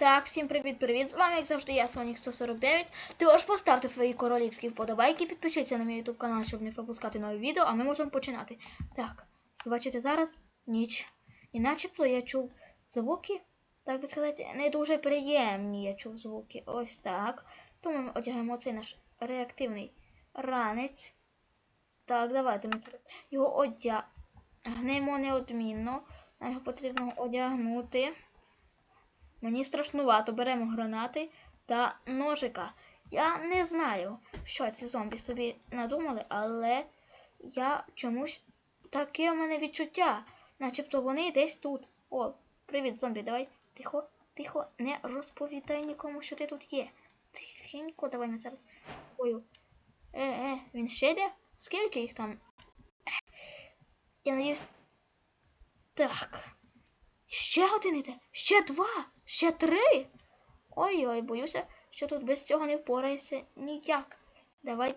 Так, всім привіт-привіт! З вами, як завжди, я, Сонік 149. Тож поставте свої королівські вподобайки, підпишіться на мій YouTube канал, щоб не пропускати нові відео, а ми можемо починати. Так, як бачите, зараз ніч. І начебто я чув звуки, так би сказати, не дуже приємні я чув звуки. Ось так. Тому ми одягаємо цей наш реактивний ранець. Так, давайте ми зараз його одягнемо неодмінно. Нам його потрібно одягнути. Мені страшнувато беремо гранати та ножика. Я не знаю, що ці зомбі собі надумали, але я чомусь таке у мене відчуття, начебто вони десь тут. О, привіт, зомбі, давай. Тихо, тихо, не розповідай нікому, що ти тут є. Тихенько, давай ми зараз з тобою. Е, е, він ще йде? Скільки їх там? Я надіюсь. Так. Ще один іде, ще два, ще три. Ой-ой, боюся, що тут без цього не впораєшся ніяк. Давай.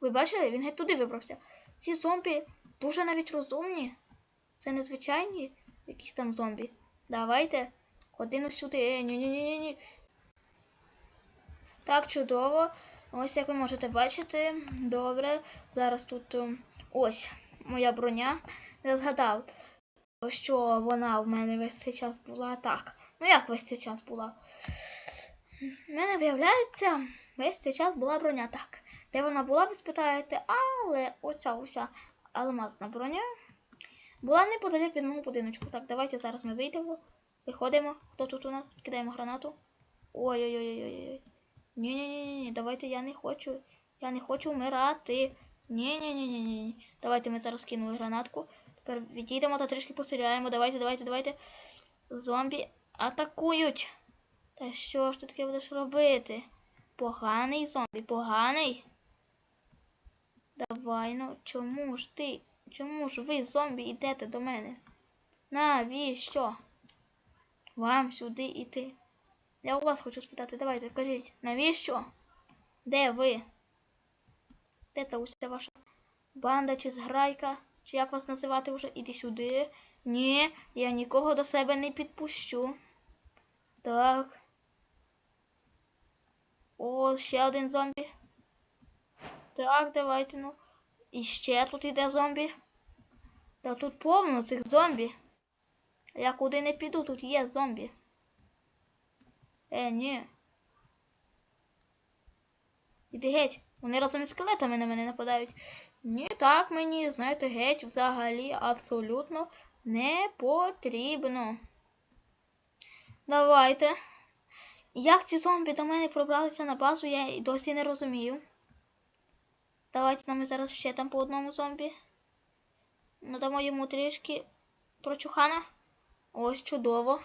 Ви бачили, він геть туди вибрався. Ці зомбі дуже навіть розумні. Це незвичайні якісь там зомбі. Давайте. Ходимо сюди. Е, ні-ні-ні-ні. Так, чудово. Ось як ви можете бачити. Добре. Зараз тут ем, ось моя броня. Я згадав що вона в мене весь цей час була так. Ну як весь цей час була? В мене виявляється, весь цей час була броня так. Де вона була, ви спитаєте, але оця уся алмазна броня була неподалік від мого будиночку. Так, давайте зараз ми вийдемо, виходимо. Хто тут у нас? Кидаємо гранату. Ой-ой-ой-ой-ой. Ні-ні-ні, давайте я не хочу. Я не хочу вмирати. Ні-ні-ні-ні. Давайте ми зараз кинули гранатку. Відійдемо та трішки постріляємо. Давайте, давайте, давайте. Зомбі атакують. Та що ж ти таке будеш робити? Поганий зомбі, поганий. Давай, ну чому ж ти? Чому ж ви, зомбі, йдете до мене? Навіщо? Вам сюди йти. Я у вас хочу спитати, давайте, кажіть, навіщо? Де ви? Де та уся ваша банда чи зграйка? Чи як вас називати вже? Іди сюди. Ні, я нікого до себе не підпущу. Так. О, ще один зомбі. Так, давайте, ну. І ще тут іде зомбі. Та тут повно цих зомбі. Я куди не піду, тут є зомбі. Е, ні. Іди геть. Вони разом із скелетами на мене нападають. Ні, так мені, знаєте, геть взагалі абсолютно не потрібно. Давайте. Як ці зомбі до мене пробралися на базу, я і досі не розумію. Давайте нам зараз ще там по одному зомбі. Надамо йому трішки прочухана. Ось чудово.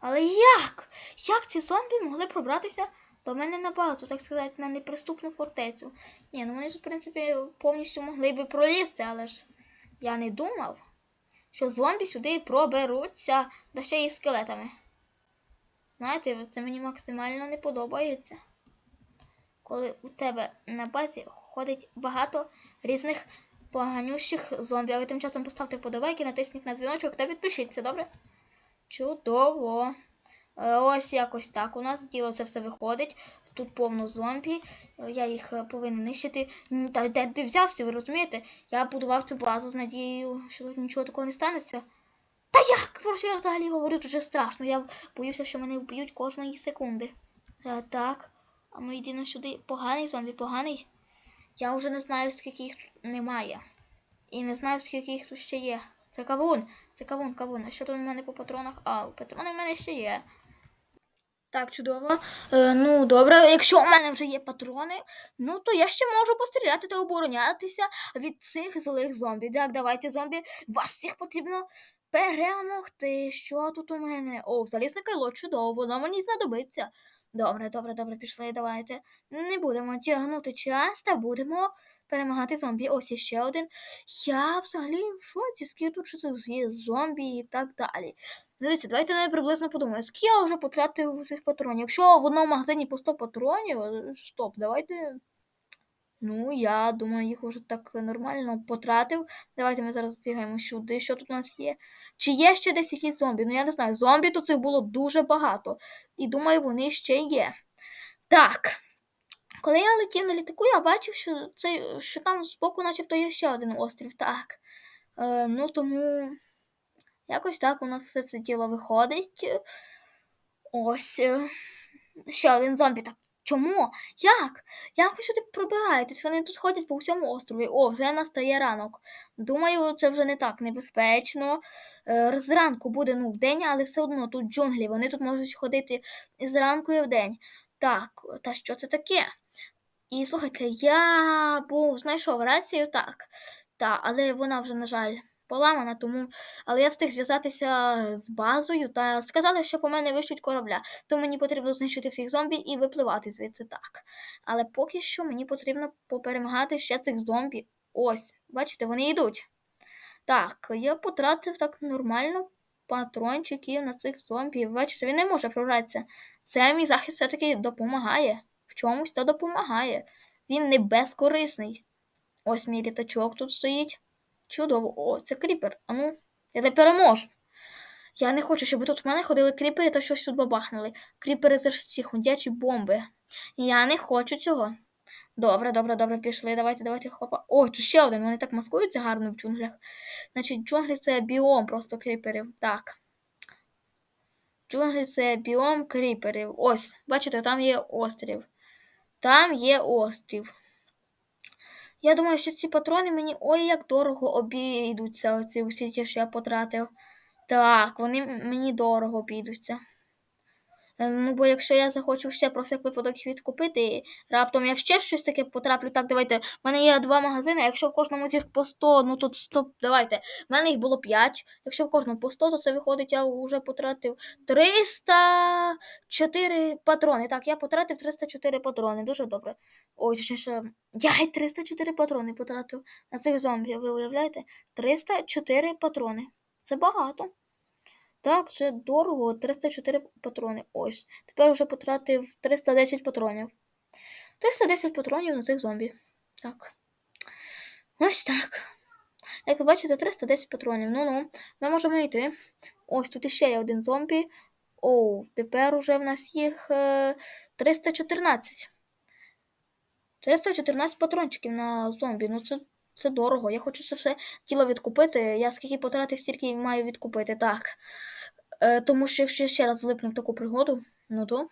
Але як? Як ці зомбі могли пробратися до мене на базу, так сказати, на неприступну фортецю. Ні, ну вони тут, в принципі, повністю могли би пролізти, але ж я не думав, що зомбі сюди проберуться, да ще й скелетами. Знаєте, це мені максимально не подобається. Коли у тебе на базі ходить багато різних поганющих зомбі. А ви тим часом поставте подобайки, натисніть на дзвіночок та підпишіться, добре? Чудово! Е, ось якось так у нас діло це все виходить. Тут повно зомбі. Е, я їх е, повинен нищити. Та де ти взявся, ви розумієте? Я будував цю базу з надією, що тут нічого такого не станеться. Та як? Про що я взагалі говорю? Тут вже страшно. Я боюся, що мене вб'ють кожної секунди. А, так. А ну йди на сюди. Поганий зомбі, поганий. Я вже не знаю, скільки їх тут немає. І не знаю, скільки їх тут ще є. Це кавун. Це кавун, кавун. А що тут у мене по патронах? А, патрони в мене ще є. Так, чудово. Е, ну, добре, якщо у мене вже є патрони, ну то я ще можу постріляти та оборонятися від цих злих зомбі. Так, давайте, зомбі, вас всіх потрібно перемогти. Що тут у мене? О, залізне кайло, чудово, воно мені знадобиться. Добре, добре, добре, пішли, давайте. Не будемо тягнути час та будемо перемагати зомбі. Ось іще один. Я взагалі в шоці, скільки тут є зомбі і так далі. Дивіться, давайте я приблизно подумаю, скільки я вже потратив цих патронів. Якщо в одному магазині по 100 патронів, стоп, давайте. Ну, я думаю, їх уже так нормально потратив. Давайте ми зараз бігаємо сюди. Що тут у нас є? Чи є ще десь якісь зомбі? Ну я не знаю. Зомбі тут цих було дуже багато. І думаю, вони ще є. Так. Коли я летів на літаку, я бачив, що, це, що там збоку начебто є ще один острів. Так. Е, ну тому якось так у нас все це діло виходить. Ось. е, Ще один зомбі. Так. Чому? Як? Як ви сюди пробираєтесь? Вони тут ходять по всьому острові. О, вже настає ранок. Думаю, це вже не так небезпечно. Е, Зранку буде ну вдень, але все одно тут джунглі. Вони тут можуть ходити і зранку і вдень. Так, та що це таке? І слухайте, я був знайшов рацію, так. Та, але вона вже, на жаль, поламана, тому. Але я встиг зв'язатися з базою та сказали, що по мене вишлють корабля. То мені потрібно знищити всіх зомбі і випливати звідси так. Але поки що мені потрібно поперемагати ще цих зомбі. Ось, бачите, вони йдуть. Так, я потратив так нормально патрончиків на цих зомбі. Бачите, він не може прорватися. Це мій захист все-таки допомагає. В чомусь то допомагає. Він не безкорисний. Ось мій літачок тут стоїть. Чудово. О, це кріпер. А ну, я не переможу. Я не хочу, щоб тут в мене ходили кріпери та щось тут бабахнули. Кріпери це ж ці ходячі бомби. Я не хочу цього. Добре, добре, добре, пішли. Давайте, давайте, хопа. О, тут ще один. Вони так маскуються гарно в джунглях. Значить, джунглі це біом просто кріперів. Так. Джунглі це біом кріперів. Ось, бачите, там є острів. Там є острів. Я думаю, що ці патрони мені ой як дорого обійдуться. Оці усі ті, що я потратив. Так, вони мені дорого обійдуться. Е, Ну, бо якщо я захочу ще про всяк випадок відкупити, раптом я ще щось таке потраплю. Так, давайте. В мене є два магазини, якщо в кожному з їх по 100, ну то 100, давайте. В мене їх було 5. Якщо в кожному по 100, то це виходить, я вже потратив 304 патрони. Так, я потратив 304 патрони. Дуже добре. Ой, точніше, я й 304 патрони потратив на цих зомбі. Ви уявляєте? 304 патрони. Це багато. Так, це дорого. 304 патрони. Ось. Тепер вже потратив 310 патронів. 310 патронів на цих зомбі. Так. Ось так. Як ви бачите, 310 патронів. Ну-ну, ми можемо йти. Ось тут іще є один зомбі. О, тепер уже в нас їх е, 314. 314 патрончиків на зомбі. Ну це, це дорого. Я хочу це все тіло відкупити. Я скільки потратив, стільки маю відкупити. Так. Е, тому що якщо я ще раз влипну в таку пригоду, ну то.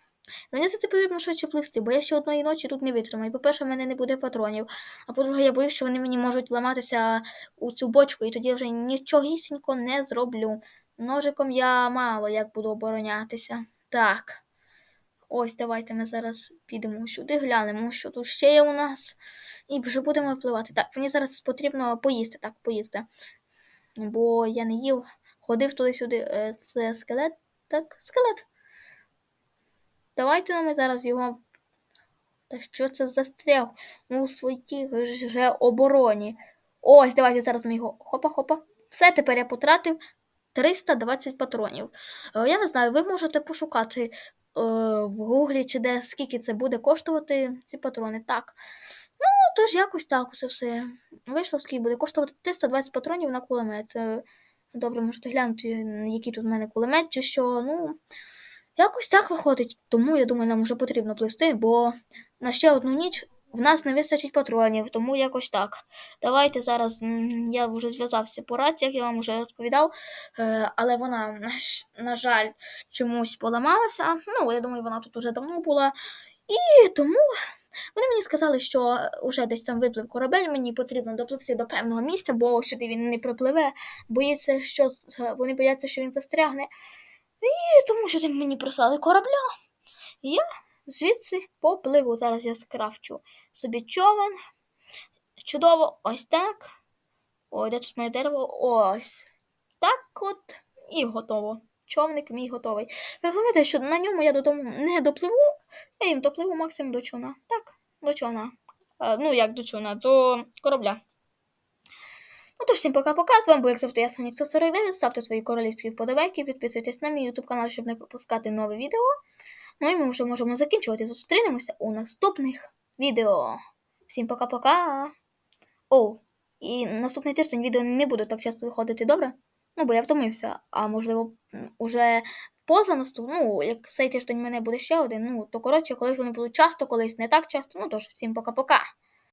Мені за це потрібно швидше пливти, бо я ще одної ночі тут не витримаю. По-перше, в мене не буде патронів. А по-друге, я боюсь, що вони мені можуть ламатися у цю бочку, і тоді вже нічогісінько не зроблю. Ножиком я мало як буду оборонятися. Так. Ось давайте ми зараз підемо сюди, глянемо, що тут ще є у нас. І вже будемо впливати. Так, мені зараз потрібно поїсти, так, поїсти. Бо я не їв, ходив туди-сюди. Е, Це скелет? Так, скелет. Давайте ми зараз його. Та що це застряг у своїй ж вже обороні? Ось, давайте зараз ми його. Хопа-хопа. Все, тепер я потратив 320 патронів. Е, Я не знаю, ви можете пошукати в гуглі чи де скільки це буде коштувати ці патрони. Так. Ну, тож якось так усе все. Вийшло, скільки буде коштувати 320 патронів на кулемет. Добре, можете глянути, який тут в мене кулемет, чи що. Ну, якось так виходить. Тому я думаю, нам вже потрібно плисти, бо на ще одну ніч в нас не вистачить патронів, тому якось так. Давайте зараз я вже зв'язався по раціях, я вам вже розповідав, е, але вона, на, жаль, чомусь поламалася. Ну, я думаю, вона тут уже давно була. І тому вони мені сказали, що вже десь там виплив корабель, мені потрібно допливти до певного місця, бо сюди він не припливе, боїться, що вони бояться, що він застрягне. І тому що мені прислали корабля. Я звідси попливу. Зараз я скрафчу собі човен. Чудово, ось так. Ой, де тут моє дерево? Ось. Так от і готово. Човник мій готовий. Ви Розумієте, що на ньому я додому не допливу, я їм допливу максимум до човна. Так, до човна. Е, ну, як до човна, до корабля. Ну то всім пока-пока. З вами був, як завжди, я Сонік 149. Ставте свої королівські вподобайки, підписуйтесь на мій YouTube канал, щоб не пропускати нове відео. Ну і ми вже можемо закінчувати. Зустрінемося у наступних відео. Всім пока-пока. О, і наступний тиждень відео не буду так часто виходити, добре? Ну, бо я втомився, а можливо, уже поза наступ, ну, як цей тиждень в мене буде ще один, ну, то коротше, колись вони будуть часто, колись не так часто. Ну тож, всім пока-пока.